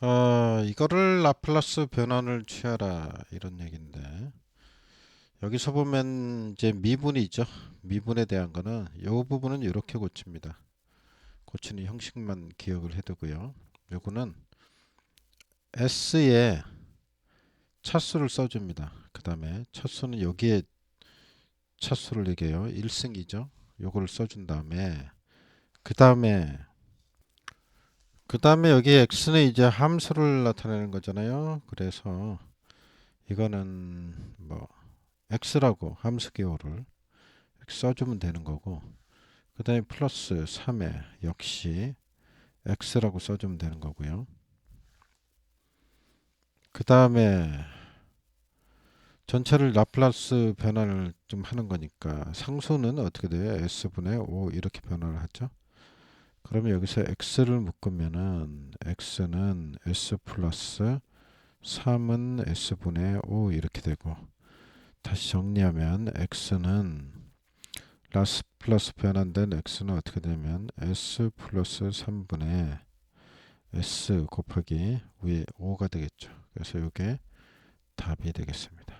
어, 이거를 라플라스 변환을 취하라 이런 얘기인데 여기서 보면 이제 미분이죠. 미분에 대한 거는 이 부분은 이렇게 고칩니다. 고치는 형식만 기억을 해두고요. 요거는 S에 차수를 써줍니다. 그 다음에 차수는 여기에 차수를 얘기해요. 1승이죠. 요거를 써준 다음에 그 다음에 그 다음에 여기 x는 이제 함수를 나타내는 거잖아요. 그래서 이거는 뭐 x라고 함수 기호를 써주면 되는 거고 그 다음에 플러스 3에 역시 x라고 써주면 되는 거고요. 그 다음에 전체를 라플라스 변환을 좀 하는 거니까 상수는 어떻게 돼요? s분의 5 이렇게 변환을 하죠. 그러면 여기서 x를 묶으면은 x는 s 플러스 3은 s분의 5 이렇게 되고 다시 정리하면 x는 라스 플러스 변환된 x는 어떻게 되면 s 플러스 3분의 s 곱하기 위에 5가 되겠죠. 그래서 이게 답이 되겠습니다.